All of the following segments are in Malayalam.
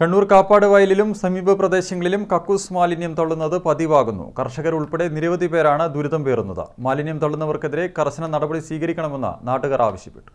കണ്ണൂർ കാപ്പാട് വയലിലും സമീപ പ്രദേശങ്ങളിലും കക്കൂസ് മാലിന്യം തള്ളുന്നത് പതിവാകുന്നു. കർഷകർ ഉൾപ്പെടെ നിരവധി പേരാണ് ദുരിതം പേറുന്നത്. മാലിന്യം തള്ളുന്നവർക്കെതിരെ കർശന നടപടി സ്വീകരിക്കണമെന്ന് നാട്ടുകാർ ആവശ്യപ്പെട്ടു.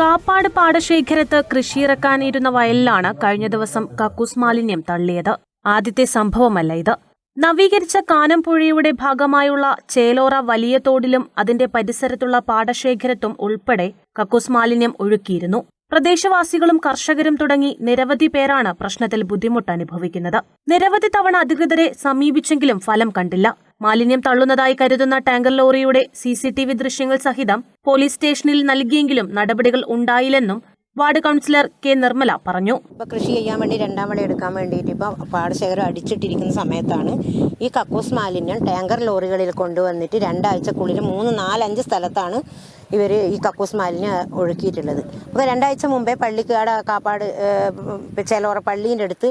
കാപ്പാട് പാടശേഖരത്ത് കൃഷിയിറക്കാനിരുന്ന വയലിലാണ് കഴിഞ്ഞ ദിവസം കക്കൂസ് മാലിന്യം തള്ളിയത്. ആദ്യത്തെ സംഭവമല്ല ഇത്. നവീകരിച്ച കാനംപുഴയുടെ ഭാഗമായുള്ള ചേലോറ വലിയ തോടിലും അതിന്റെ പരിസരത്തുള്ള പാടശേഖരത്തും ഉൾപ്പെടെ കക്കൂസ് മാലിന്യം ഒഴുക്കിയിരുന്നു. പ്രദേശവാസികളും കർഷകരും തുടങ്ങി നിരവധി പേരാണ് പ്രശ്നത്തിൽ ബുദ്ധിമുട്ട് അനുഭവിക്കുന്നത്. നിരവധി തവണ അധികൃതരെ സമീപിച്ചെങ്കിലും ഫലം കണ്ടില്ല. മാലിന്യം തള്ളുന്നതായി കരുതുന്ന ടാങ്കർ ലോറിയുടെ സി സി ടി വി ദൃശ്യങ്ങൾ സഹിതം പോലീസ് സ്റ്റേഷനിൽ നൽകിയെങ്കിലും നടപടികൾ ഉണ്ടായില്ലെന്നും വാർഡ് കൗൺസിലർ കെ. നിർമ്മല പറഞ്ഞു. ഇപ്പോൾ കൃഷി ചെയ്യാൻ വേണ്ടി രണ്ടാം വിള എടുക്കാൻ വേണ്ടിയിട്ട് ഇപ്പോൾ പാടശേഖരം അടിച്ചിട്ടിരിക്കുന്ന സമയത്താണ് ഈ കക്കൂസ് മാലിന്യം ടാങ്കർ ലോറികളിൽ കൊണ്ടുവന്നിട്ട് രണ്ടാഴ്ചക്കുള്ളിൽ മൂന്ന് നാലഞ്ച് സ്ഥലത്താണ് ഇവർ ഈ കക്കൂസ് മാലിന്യം ഒഴുക്കിയിട്ടുള്ളത്. അപ്പോൾ രണ്ടാഴ്ച മുമ്പേ പള്ളിക്കാട് കാപ്പാട് ചേലോറ പള്ളീന്റെ അടുത്ത്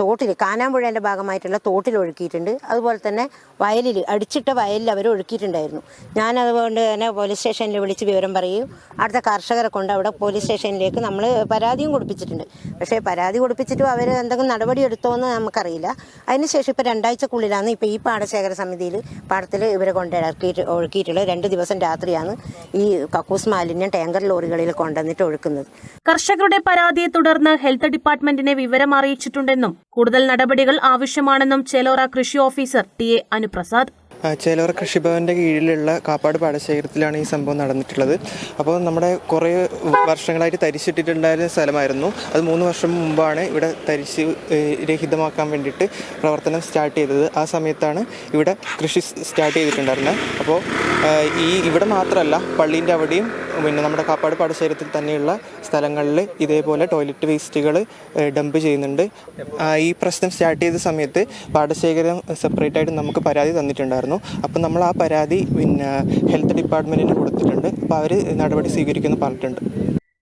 തോട്ടിൽ കാനാമ്പുഴേന്റെ ഭാഗമായിട്ടുള്ള തോട്ടിൽ ഒഴുക്കിയിട്ടുണ്ട്. അതുപോലെ തന്നെ വയലിൽ അടിച്ചിട്ട വയലിൽ അവർ ഒഴുക്കിയിട്ടുണ്ടായിരുന്നു. ഞാൻ അതുകൊണ്ട് തന്നെ പോലീസ് സ്റ്റേഷനിൽ വിളിച്ച് വിവരം പറയും. അവിടുത്തെ കർഷകരെ കൊണ്ട് അവിടെ പോലീസ് സ്റ്റേഷനിലേക്ക് നമ്മൾ പരാതിയും കൊടുപ്പിച്ചിട്ടുണ്ട്. പക്ഷേ പരാതി കൊടുപ്പിച്ചിട്ടും അവർ എന്തെങ്കിലും നടപടി എടുത്തോ എന്ന് നമുക്കറിയില്ല അതിനുശേഷം ഇപ്പോൾ രണ്ടാഴ്ചക്കുള്ളിലാണ് ഇപ്പോൾ ഈ പാടശേഖര സമിതിയിൽ പാടത്തിൽ ഇവരെ കൊണ്ട് ഇറക്കിയിട്ട് ഒഴുക്കിയിട്ടുള്ളത്. രണ്ട് ദിവസം രാത്രിയാണ്. ഈ കക്കൂസ് മാലിന്യം ടാങ്കർ ലോറികളിൽ കൊണ്ടുവന്നിട്ട് ഒഴുക്കുന്നത്. കർഷകരുടെ പരാതിയെ തുടർന്ന് ഹെൽത്ത് ഡിപ്പാർട്ട്മെന്റിനെ വിവരം അറിയിച്ചിട്ടുണ്ടെന്നും കൂടുതൽ നടപടികൾ ആവശ്യമാണെന്നും ചേലോറ കൃഷി officer T A Anuprasad Chelora കൃഷിഭവന്റെ കീഴിലുള്ള കാപ്പാട് പാടശേഖരത്തിലാണ് ഈ സംഭവം നടന്നിട്ടുള്ളത്. അപ്പോൾ നമ്മുടെ കുറേ വർഷങ്ങളായിട്ട് തരിച്ചിട്ടിട്ടുണ്ടായിരുന്ന സ്ഥലമായിരുന്നു. അത് മൂന്ന് വർഷം മുമ്പാണ് ഇവിടെ തരിശ് രഹിതമാക്കാൻ വേണ്ടിയിട്ട് പ്രവർത്തനം സ്റ്റാർട്ട് ചെയ്തത്. ആ സമയത്താണ് ഇവിടെ കൃഷി സ്റ്റാർട്ട് ചെയ്തിട്ടുണ്ടായിരുന്നത്. അപ്പോൾ ഈ ഇവിടെ മാത്രമല്ല പള്ളീന്റെ അവിടെയും പിന്നെ നമ്മുടെ കാപ്പാട് പാടശേഖരത്തിൽ തന്നെയുള്ള സ്ഥലങ്ങളിൽ ഇതേപോലെ ടോയ്ലറ്റ് വേസ്റ്റുകൾ ഡംപ് ചെയ്യുന്നുണ്ട്. ഈ പ്രശ്നം സ്റ്റാർട്ട് ചെയ്ത സമയത്ത് പാടശേഖരം സെപ്പറേറ്റ് ആയിട്ട് നമുക്ക് പരാതി തന്നിട്ടുണ്ടായിരുന്നു. അപ്പോൾ നമ്മൾ ആ പരാതി പിന്നെ ഹെൽത്ത് ഡിപ്പാർട്ട്മെന്റിന് കൊടുത്തിട്ടുണ്ട്. അപ്പോൾ അവർ നടപടി സ്വീകരിക്കുന്നു പറഞ്ഞിട്ടുണ്ട്.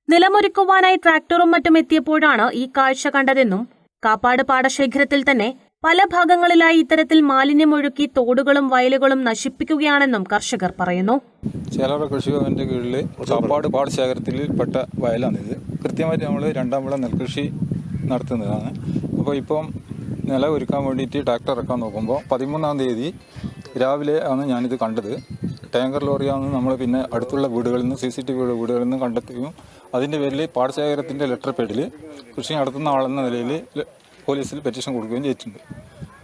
നിലമൊരുക്കുവാനായി ട്രാക്ടറും മറ്റും എത്തിയപ്പോഴാണ് ഈ കാഴ്ച കണ്ടതെന്നും കാപ്പാട് പാടശേഖരത്തിൽ തന്നെ പല ഭാഗങ്ങളിലായി ഇത്തരത്തിൽ മാലിന്യമൊഴുക്കി തോടുകളും വയലുകളും നശിപ്പിക്കുകയാണെന്നും കർഷകർ പറയുന്നു. ചേലാറ കൃഷിഭവന്റെ കീഴിൽ കാപ്പാട് പാടശേഖരത്തിൽ പെട്ട വയലാണിത്. കൃത്യമായിട്ട് നമ്മൾ രണ്ടാം വിള നെൽകൃഷി നടത്തുന്നതാണ്. അപ്പോൾ ഇപ്പം നില ഒരുക്കാൻ വേണ്ടിയിട്ട് ട്രാക്ടർ ഇറക്കാൻ നോക്കുമ്പോൾ പതിമൂന്നാം തീയതി രാവിലെ ആണ് ഞാനിത് കണ്ടത്. ടാങ്കർ ലോറിയാണ് നമ്മൾ പിന്നെ അടുത്തുള്ള വീടുകളിൽ നിന്ന് സി സി ടി വിയുടെ വീടുകളിൽ നിന്ന് കണ്ടെത്തുകയും അതിന്റെ പേരിൽ പാടശേഖരത്തിന്റെ ലെറ്റർ പേഡിൽ കൃഷി നടത്തുന്ന ആളെന്ന നിലയിൽ പോലീസിൽ പെറ്റീഷൻ കൊടുക്കുകയും ചെയ്തിട്ടുണ്ട്.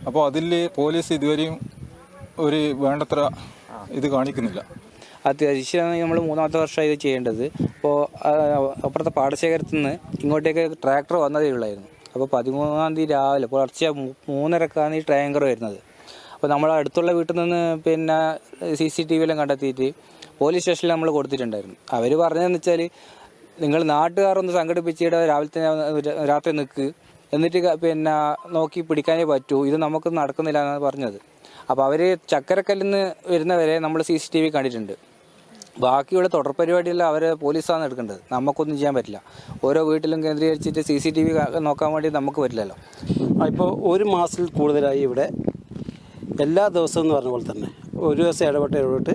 അപ്പോൾ അതിൽ പോലീസ് ഇതുവരെയും ഒരു വേണ്ടത്ര ഇത് കാണിക്കുന്നില്ല. അത്യാവശ്യമാണ് നമ്മൾ മൂന്നാമത്തെ വർഷമായി ഇത് ചെയ്യേണ്ടത്. അപ്പോൾ അപ്പുറത്തെ പാടശേഖരത്തിൽ നിന്ന് ഇങ്ങോട്ടേക്ക് ട്രാക്ടർ വന്നതേ ഉള്ളായിരുന്നു. അപ്പോൾ പതിമൂന്നാം തീയതി രാവിലെ പുലർച്ചെ മൂന്നരക്കാന്ന് ഈ ടാങ്കർ വരുന്നത്. അപ്പോൾ നമ്മൾ അടുത്തുള്ള വീട്ടിൽ നിന്ന് പിന്നെ സി സി ടി വിയെല്ലാം കണ്ടെത്തിയിട്ട് പോലീസ് സ്റ്റേഷനിൽ നമ്മൾ കൊടുത്തിട്ടുണ്ടായിരുന്നു. അവർ പറഞ്ഞതെന്ന് വെച്ചാൽ നിങ്ങൾ നാട്ടുകാരൊന്ന് സംഘടിപ്പിച്ചിട്ട് രാവിലെ തന്നെ രാത്രി നിൽക്ക്. എന്നിട്ട് പിന്നെ നോക്കി പിടിക്കാനേ പറ്റൂ. ഇത് നമുക്ക് നടക്കുന്നില്ല എന്നാണ് പറഞ്ഞത്. അപ്പോൾ അവർ ചക്കരക്കല്ലിൽ നിന്ന് വരുന്നവരെ നമ്മൾ സി സി ടി വി കണ്ടിട്ടുണ്ട്. ബാക്കിയുള്ള തുടർ പരിപാടിയെല്ലാം അവർ പോലീസാണ് എടുക്കേണ്ടത്. നമുക്കൊന്നും ചെയ്യാൻ പറ്റില്ല. ഓരോ വീട്ടിലും കേന്ദ്രീകരിച്ചിട്ട് സി സി ടി വി നോക്കാൻ വേണ്ടി നമുക്ക് പറ്റില്ലല്ലോ. ഇപ്പോൾ ഒരു മാസത്തിൽ കൂടുതലായി ഇവിടെ എല്ലാ ദിവസവും എന്ന് പറഞ്ഞ പോലെ തന്നെ ഒരു ദിവസം ഇടപെട്ട് ഇടപെട്ട്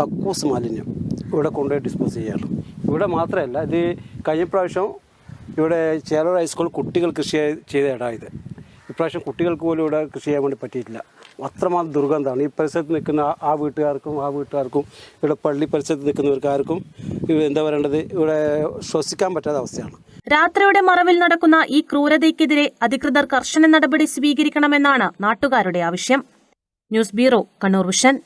കക്കൂസ് മാലിന്യം ഇവിടെ കൊണ്ടുപോയി ഡിസ്പോസ് ചെയ്യണം ഇവിടെ മാത്രമല്ല ഇത് കഴിഞ്ഞ പ്രാവശ്യം ഇവിടെ ചേലൂർ ഹൈസ്കൂൾ കുട്ടികൾ കൃഷി ചെയ്ത ഇടമായത് ഇപ്രാവശ്യം കുട്ടികൾക്ക് പോലും ഇവിടെ കൃഷി ചെയ്യാൻ വേണ്ടി പറ്റിയിട്ടില്ല. അത്രമാത്രം ദുർഗന്ധമാണ്. ഈ പരിസരത്ത് നിൽക്കുന്ന ആ- വീട്ടുകാർക്കും ആ വീട്ടുകാർക്കും ഇവിടെ പള്ളി പരിസരത്ത് നിൽക്കുന്നവർക്കാർക്കും എന്താ പറയേണ്ടത്? ഇവിടെ ശ്വസിക്കാൻ പറ്റാത്ത അവസ്ഥയാണ്. രാത്രിയുടെ മറവിൽ നടക്കുന്ന ഈ ക്രൂരതയ്ക്കെതിരെ അധികൃതർ കർശന നടപടി സ്വീകരിക്കണമെന്നാണ് നാട്ടുകാരുടെ ആവശ്യം. News bureau Kannur vision.